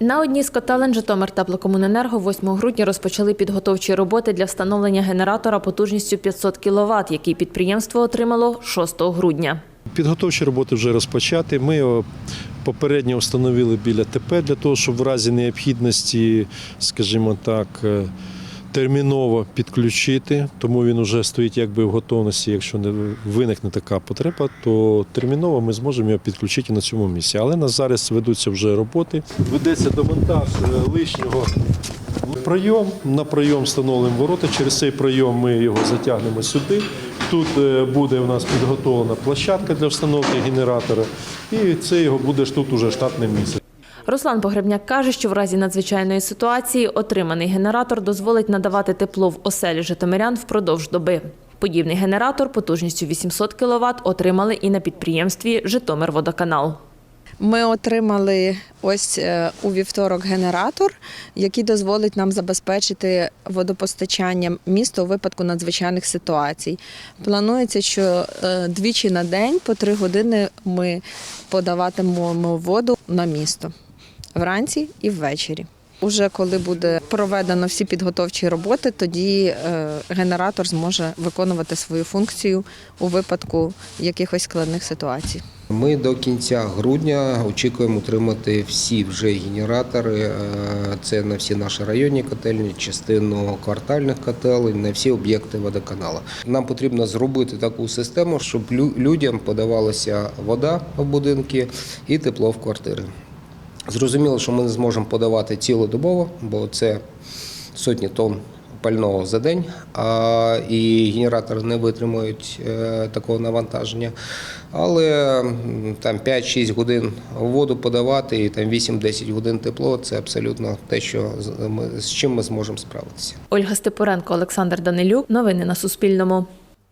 На одній з котелень Житомир теплокомуненерго 8 грудня розпочали підготовчі роботи для встановлення генератора потужністю 500 кВт, який підприємство отримало 6 грудня. Підготовчі роботи вже розпочаті. Ми попередньо встановили біля ТП для того, щоб в разі необхідності, скажімо так, е, терміново підключити. Тому він вже стоїть якби в готовності. Якщо не виникне така потреба, то терміново ми зможемо його підключити на цьому місці. Але на зараз ведуться вже роботи. Ведеться демонтаж е, лишнього прийом. На прийом встановлюємо ворота. Через цей прийом ми його затягнемо сюди. Тут е, буде у нас підготовлена площадка для встановки генератора, і це його буде тут уже штатне місце. Руслан Погребняк каже, що в разі надзвичайної ситуації отриманий генератор дозволить надавати тепло в оселі житомирян впродовж доби. Подібний генератор потужністю 800 кВт отримали і на підприємстві Житомирводоканал. Ми отримали ось е, у вівторок генератор, який дозволить нам забезпечити водопостачанням міста у випадку надзвичайних ситуацій. Планується, що е, двічі на день по три години ми подаватимемо воду на місто вранці і ввечері. Уже коли буде проведено всі підготовчі роботи, тоді е, генератор зможе виконувати свою функцію у випадку якихось складних ситуацій. Ми до кінця грудня очікуємо отримати всі вже генератори. е, Це на всі наші районні котельні, частину квартальних котелень, на всі об'єкти водоканалу. Нам потрібно зробити таку систему, щоб лю- людям подавалася вода в будинки і тепло в квартири. Зрозуміло, що ми не зможемо подавати цілодобово, бо це сотні тонн пального за день, а і генератори не витримують е, такого навантаження. Але там 5-6 годин воду подавати і там 8-10 годин тепло це абсолютно те, що ми, з чим ми зможемо справитися. Ольга Степуренко, Олександр Данилюк. Новини на Суспільному.